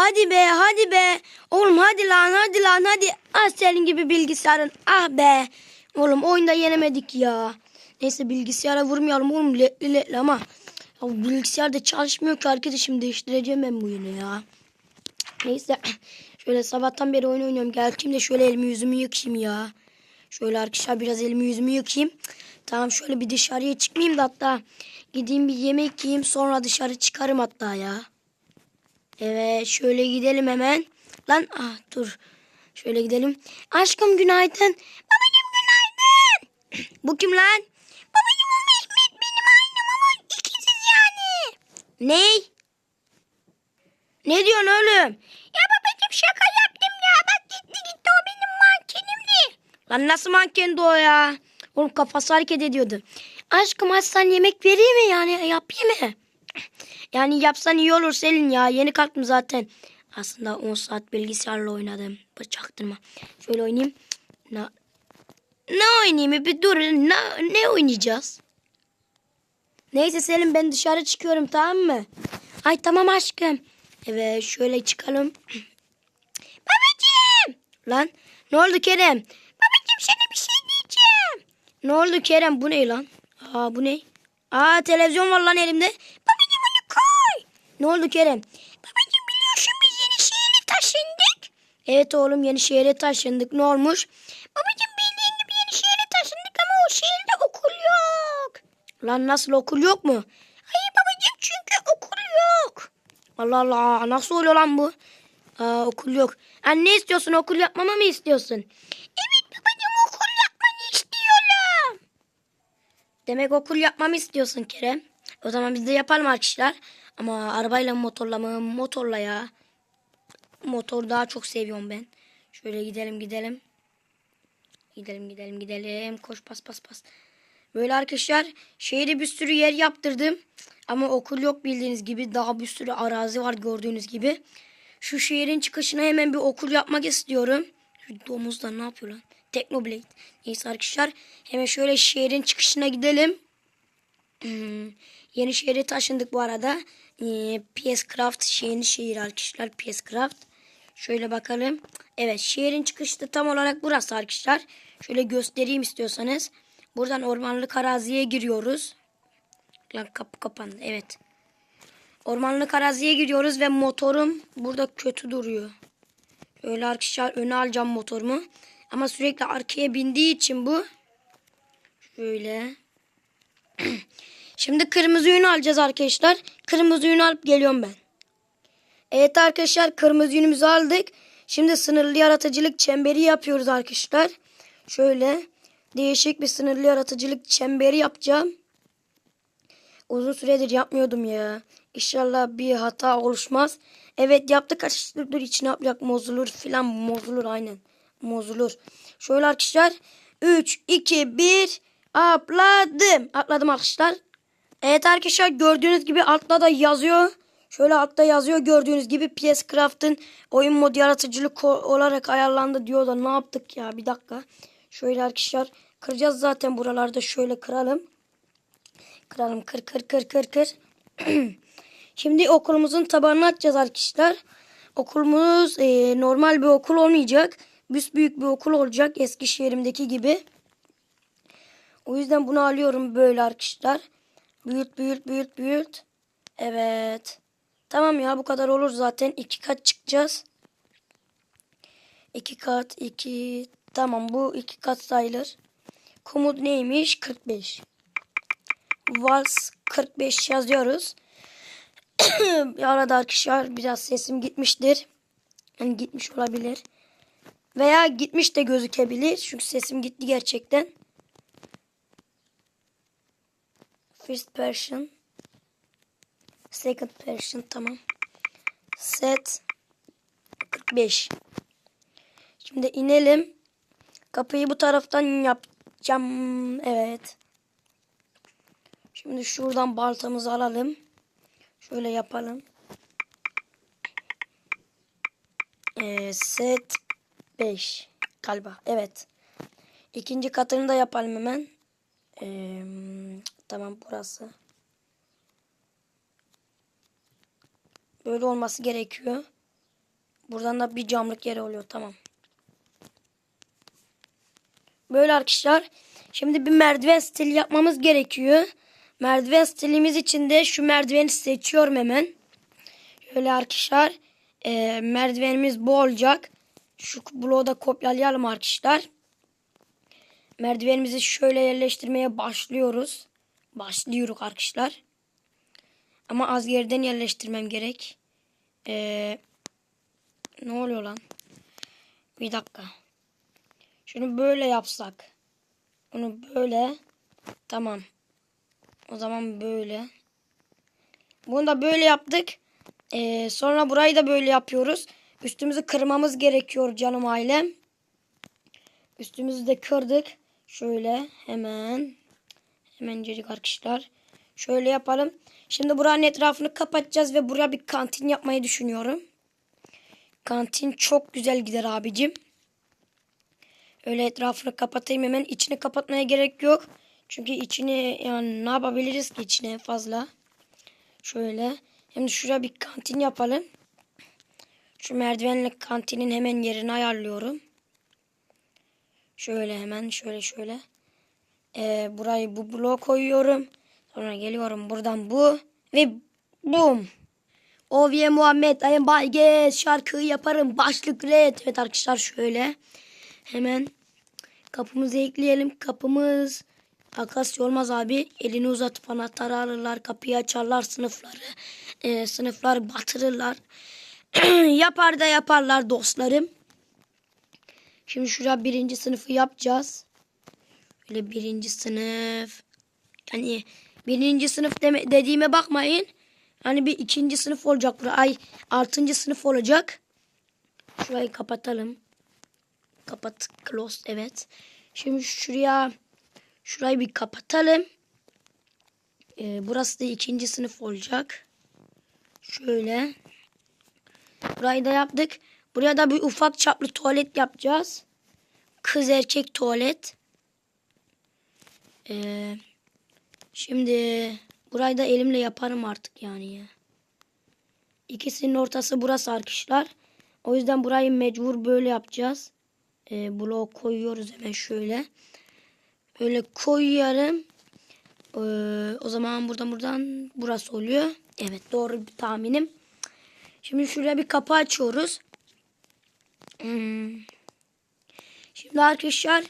Hadi be hadi be. Oğlum hadi lan hadi lan hadi. Ah senin gibi bilgisayarın. Ah be. Oğlum oyunda yenemedik ya. Neyse bilgisayara vurmayalım oğlum letli letli ama. Ya bilgisayar da çalışmıyor ki arkadaşım değiştireceğim ben bu oyunu ya. Neyse şöyle sabahtan beri oyun oynuyorum. Gel kim de şöyle elimi yüzümü yıkayayım ya. Şöyle arkadaşlar biraz elimi yüzümü yıkayayım. Tamam şöyle bir dışarıya çıkmayayım da hatta gideyim bir yemek yiyeyim sonra dışarı çıkarım hatta ya. Evet şöyle gidelim hemen. Lan ah dur. Şöyle gidelim. Aşkım günaydın. Babacım günaydın. Bu kim lan? Babacım o Mehmet benim aynım ama ikiziz yani. Ney? Ne diyorsun oğlum? Ya babacım şaka yaptım ya. Bak gitti gitti o benim mankenimdi. Lan nasıl mankendi o ya? Oğlum kafası hareket ediyordu. Aşkım sen yemek vereyim mi yani yapayım mı? Yani yapsan iyi olur Selin ya. Yeni kalktım zaten. Aslında 10 saat bilgisayarla oynadım. Bıçaktırma. Şöyle oynayayım. Ne, ne oynayayım? Bir dur. Ne, ne oynayacağız? Neyse Selin ben dışarı çıkıyorum tamam mı? Ay tamam aşkım. Evet şöyle çıkalım. Babacığım. Lan ne oldu Kerem? Babacığım sana bir şey diyeceğim. Ne oldu Kerem bu ne lan? Aa bu ne? Aa televizyon var lan elimde. Ne oldu Kerem? Babacığım biliyorsun biz yeni şehre taşındık. Evet oğlum yeni şehre taşındık. Ne olmuş? Babacığım bildiğin gibi yeni şehre taşındık ama o şehirde okul yok. Lan nasıl okul yok mu? Hayır babacığım çünkü okul yok. Allah Allah nasıl oluyor lan bu? Aa, okul yok. Yani ne istiyorsun okul yapmamı mı istiyorsun? Evet babacığım okul yapmanı istiyorum. Demek okul yapmamı istiyorsun Kerem. O zaman biz de yapalım arkadaşlar. Ama arabayla motorla mı? Motorla ya. Motor daha çok seviyorum ben. Şöyle gidelim gidelim. Gidelim gidelim gidelim. Koş pas pas pas. Böyle arkadaşlar şehirde bir sürü yer yaptırdım. Ama okul yok bildiğiniz gibi. Daha bir sürü arazi var gördüğünüz gibi. Şu şehrin çıkışına hemen bir okul yapmak istiyorum. Şu ne yapıyor lan? Teknoblade. Neyse arkadaşlar hemen şöyle şehrin çıkışına gidelim. Hmm, yeni şehre taşındık bu arada. Ee, PS Craft yeni şehir arkadaşlar. PS Craft. Şöyle bakalım. Evet şehrin çıkışı tam olarak burası arkadaşlar. Şöyle göstereyim istiyorsanız. Buradan ormanlık araziye giriyoruz. Lan kapı kapandı. Evet. Ormanlık araziye giriyoruz ve motorum burada kötü duruyor. Öyle arkadaşlar öne alacağım motorumu. Ama sürekli arkaya bindiği için bu. Şöyle. Şimdi kırmızı yünü alacağız arkadaşlar. Kırmızı yünü alıp geliyorum ben. Evet arkadaşlar kırmızı yünümüzü aldık. Şimdi sınırlı yaratıcılık çemberi yapıyoruz arkadaşlar. Şöyle değişik bir sınırlı yaratıcılık çemberi yapacağım. Uzun süredir yapmıyordum ya. İnşallah bir hata oluşmaz. Evet yaptık arkadaşlar. İçine yapacak bozulur filan bozulur aynen. Bozulur. Şöyle arkadaşlar. 3, 2, 1 atladım. Atladım arkadaşlar. Evet arkadaşlar gördüğünüz gibi altta da yazıyor. Şöyle altta yazıyor gördüğünüz gibi PS Craft'ın oyun modu yaratıcılık olarak ayarlandı diyor da ne yaptık ya bir dakika. Şöyle arkadaşlar kıracağız zaten buralarda şöyle kıralım. Kıralım kır kır kır kır kır. Şimdi okulumuzun tabanını açacağız arkadaşlar. Okulumuz e, normal bir okul olmayacak. büyük bir okul olacak Eskişehir'imdeki gibi. O yüzden bunu alıyorum böyle arkadaşlar. Büyüt büyüt büyüt büyüt. Evet. Tamam ya bu kadar olur zaten. iki kat çıkacağız. İki kat iki. Tamam bu iki kat sayılır. Komut neymiş? 45. Vals 45 yazıyoruz. arada arkadaşlar biraz sesim gitmiştir. Yani gitmiş olabilir. Veya gitmiş de gözükebilir. Çünkü sesim gitti gerçekten. First person. Second person tamam. Set 45. Şimdi inelim. Kapıyı bu taraftan yapacağım. Evet. Şimdi şuradan baltamızı alalım. Şöyle yapalım. Ee, set 5 galiba. Evet. İkinci katını da yapalım hemen. Ee, tamam burası. Böyle olması gerekiyor. Buradan da bir camlık yeri oluyor. Tamam. Böyle arkadaşlar. Şimdi bir merdiven stili yapmamız gerekiyor. Merdiven stilimiz için de şu merdiveni seçiyorum hemen. Şöyle arkadaşlar. e, merdivenimiz bu olacak. Şu bloğu da kopyalayalım arkadaşlar. Merdivenimizi şöyle yerleştirmeye başlıyoruz. Başlıyoruz arkadaşlar. Ama az yerden yerleştirmem gerek. Ee, ne oluyor lan? Bir dakika. Şunu böyle yapsak. Bunu böyle. Tamam. O zaman böyle. Bunu da böyle yaptık. Ee, sonra burayı da böyle yapıyoruz. Üstümüzü kırmamız gerekiyor canım ailem. Üstümüzü de kırdık. Şöyle hemen. Hemencecik arkadaşlar. Şöyle yapalım. Şimdi buranın etrafını kapatacağız ve buraya bir kantin yapmayı düşünüyorum. Kantin çok güzel gider abicim. Öyle etrafını kapatayım hemen. İçini kapatmaya gerek yok. Çünkü içini yani ne yapabiliriz ki içine fazla. Şöyle. Hem de şuraya bir kantin yapalım. Şu merdivenle kantinin hemen yerini ayarlıyorum. Şöyle hemen şöyle şöyle. Ee, burayı bu bloğa koyuyorum. Sonra geliyorum buradan bu. Ve bum. Ovye Muhammed Ayın Bayge şarkıyı yaparım. Başlık red. Evet arkadaşlar şöyle. Hemen kapımızı ekleyelim. Kapımız Akasya olmaz abi. Elini uzatıp anahtarı alırlar. Kapıyı açarlar sınıfları. Ee, sınıflar batırırlar. Yapar da yaparlar dostlarım. Şimdi şuraya birinci sınıfı yapacağız. Böyle birinci sınıf. Yani birinci sınıf deme, dediğime bakmayın. Hani bir ikinci sınıf olacak buraya. Ay altıncı sınıf olacak. Şurayı kapatalım. Kapat. Close. Evet. Şimdi şuraya şurayı bir kapatalım. Ee, burası da ikinci sınıf olacak. Şöyle. Burayı da yaptık. Buraya da bir ufak çaplı tuvalet yapacağız. Kız erkek tuvalet. Ee, şimdi burayı da elimle yaparım artık yani ya. İkisinin ortası burası arkadaşlar. O yüzden burayı mecbur böyle yapacağız. Ee, bloğu koyuyoruz hemen şöyle. Öyle koyuyorum. Ee, o zaman buradan buradan burası oluyor. Evet doğru bir tahminim. Şimdi şuraya bir kapı açıyoruz. Hmm. Şimdi arkadaşlar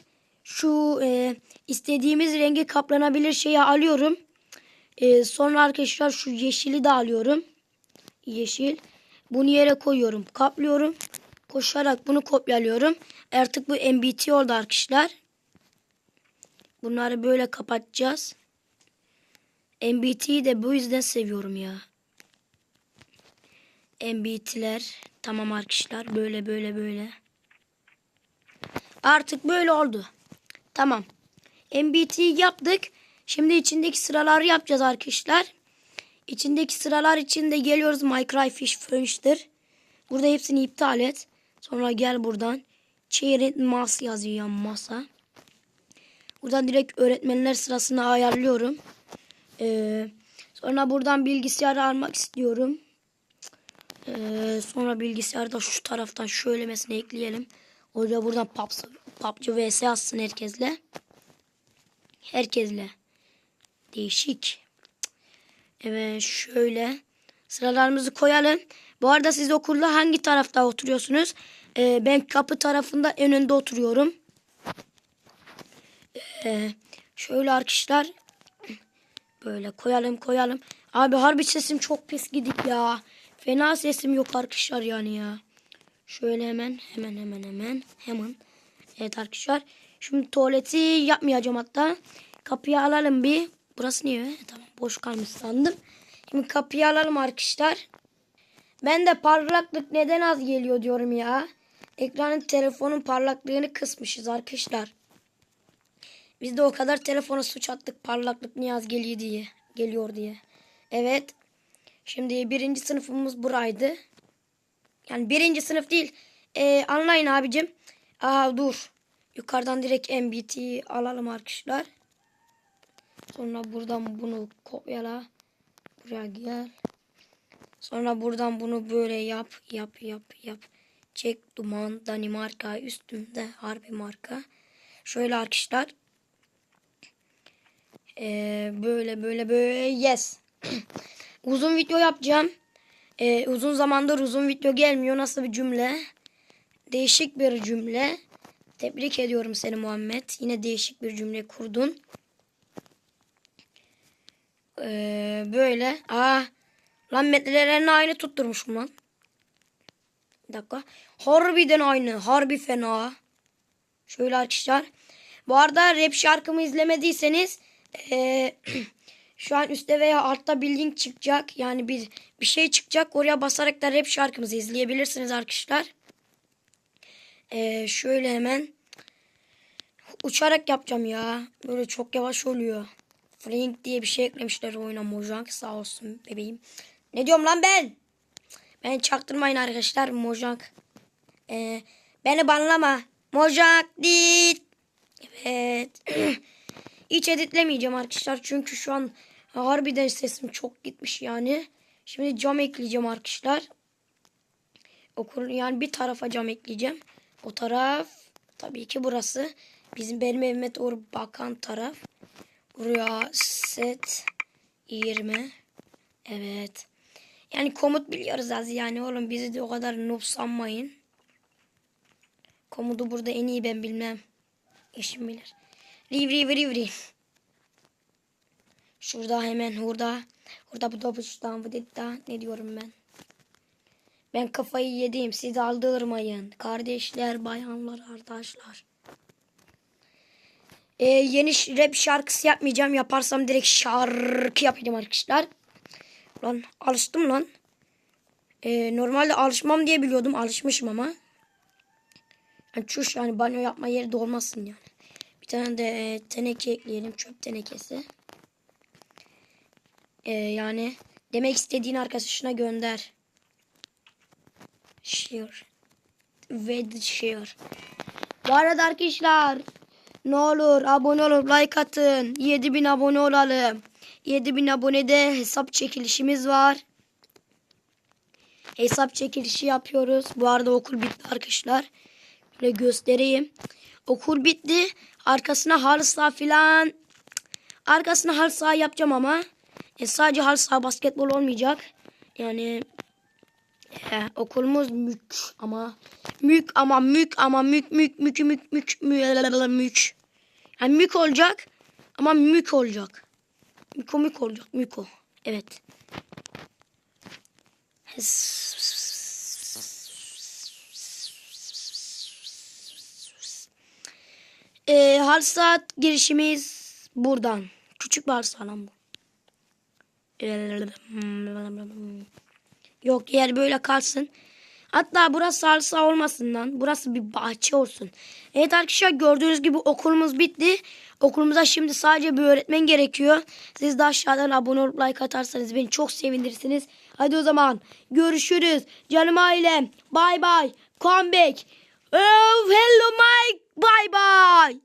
şu e, istediğimiz rengi kaplanabilir şeyi alıyorum. E, sonra arkadaşlar şu yeşili de alıyorum. Yeşil. Bunu yere koyuyorum. Kaplıyorum. Koşarak bunu kopyalıyorum. Artık bu MBT oldu arkadaşlar. Bunları böyle kapatacağız. MBT'yi de bu yüzden seviyorum ya. MBT'ler. Tamam arkadaşlar. Böyle böyle böyle. Artık böyle oldu. Tamam. MBT'yi yaptık. Şimdi içindeki sıraları yapacağız arkadaşlar. İçindeki sıralar içinde geliyoruz. Minecraft Furniture. Burada hepsini iptal et. Sonra gel buradan. Chair mas yazıyor yan masa. Buradan direkt öğretmenler sırasını ayarlıyorum. Ee, sonra buradan bilgisayarı almak istiyorum. Ee, sonra bilgisayarı da şu taraftan şöyle mesela ekleyelim. Hoca buradan PUBG, PUBG vs atsın herkesle. Herkesle. Değişik. Evet şöyle. Sıralarımızı koyalım. Bu arada siz okulda hangi tarafta oturuyorsunuz? Ee, ben kapı tarafında en önde oturuyorum. Ee, şöyle arkadaşlar. Böyle koyalım koyalım. Abi harbi sesim çok pis gidik ya. Fena sesim yok arkadaşlar yani ya. Şöyle hemen hemen hemen hemen hemen. Evet arkadaşlar. Şimdi tuvaleti yapmayacağım hatta. Kapıyı alalım bir. Burası niye? E, tamam boş kalmış sandım. Şimdi kapıyı alalım arkadaşlar. Ben de parlaklık neden az geliyor diyorum ya. Ekranın telefonun parlaklığını kısmışız arkadaşlar. Biz de o kadar telefona suç attık parlaklık niye az geliyor diye. Geliyor diye. Evet. Şimdi birinci sınıfımız buraydı. Yani birinci sınıf değil. Ee, anlayın abicim. Aa dur. Yukarıdan direkt MBT'yi alalım arkadaşlar. Sonra buradan bunu kopyala. Buraya gel. Sonra buradan bunu böyle yap. Yap yap yap. Çek duman Danimarka üstümde harbi marka. Şöyle arkadaşlar. Ee, böyle böyle böyle yes. uzun video yapacağım. Ee, uzun zamandır uzun video gelmiyor. Nasıl bir cümle? Değişik bir cümle. Tebrik ediyorum seni Muhammed. Yine değişik bir cümle kurdun. Ee, böyle. Aa, lan metrelerini aynı tutturmuşum lan. Bir dakika. Harbiden aynı. Harbi fena. Şöyle arkadaşlar. Bu arada rap şarkımı izlemediyseniz ee, şu an üstte veya altta bir link çıkacak. Yani bir bir şey çıkacak. Oraya basarak da rap şarkımızı izleyebilirsiniz arkadaşlar. Ee, şöyle hemen uçarak yapacağım ya. Böyle çok yavaş oluyor. Flink diye bir şey eklemişler oyuna Mojang sağ olsun bebeğim. Ne diyorum lan ben? Ben çaktırmayın arkadaşlar Mojang. Ee, beni banlama. Mojang dit. Evet. Hiç editlemeyeceğim arkadaşlar. Çünkü şu an harbiden sesim çok gitmiş yani. Şimdi cam ekleyeceğim arkadaşlar. Okul yani bir tarafa cam ekleyeceğim. O taraf tabii ki burası. Bizim benim evime doğru bakan taraf. Buraya set 20. Evet. Yani komut biliyoruz az yani oğlum bizi de o kadar noob sanmayın. Komutu burada en iyi ben bilmem. Eşim bilir. Riv riv riv riv. Şurada hemen hurda. Hurda bu da şuradan bu. Ne diyorum ben? Ben kafayı yedim. Siz aldırmayın. Kardeşler, bayanlar, arkadaşlar. Ee, yeni rap şarkısı yapmayacağım. Yaparsam direkt şarkı yapacağım arkadaşlar. Lan alıştım lan. Ee, normalde alışmam diye biliyordum. Alışmışım ama. Yani çuş yani banyo yapma yeri de olmasın yani. Bir tane de e, teneke ekleyelim. Çöp tenekesi. Ee, yani demek istediğin arkadaşına gönder. Share. Ve share. Bu arada arkadaşlar ne olur abone olup like atın. 7000 abone olalım. 7000 abonede hesap çekilişimiz var. Hesap çekilişi yapıyoruz. Bu arada okul bitti arkadaşlar. Böyle göstereyim. Okul bitti. Arkasına halı saha filan. Arkasına halı saha yapacağım ama. E, sadece halı saha basketbol olmayacak. Yani e, okulumuz mük ama mük ama mük ama mük mük mük mük mük mük mük. Yani mük olacak ama mük olacak. Miko mük olacak miko. Evet. Ee, hal saat girişimiz buradan. Küçük bir hal saat lan bu. Yok yer böyle kalsın. Hatta burası saha olmasın lan. Burası bir bahçe olsun. Evet arkadaşlar gördüğünüz gibi okulumuz bitti. Okulumuza şimdi sadece bir öğretmen gerekiyor. Siz de aşağıdan abone olup like atarsanız beni çok sevindirirsiniz. Hadi o zaman görüşürüz. Canım ailem. Bye bye. Come back. Oh, hello Mike. Bye bye.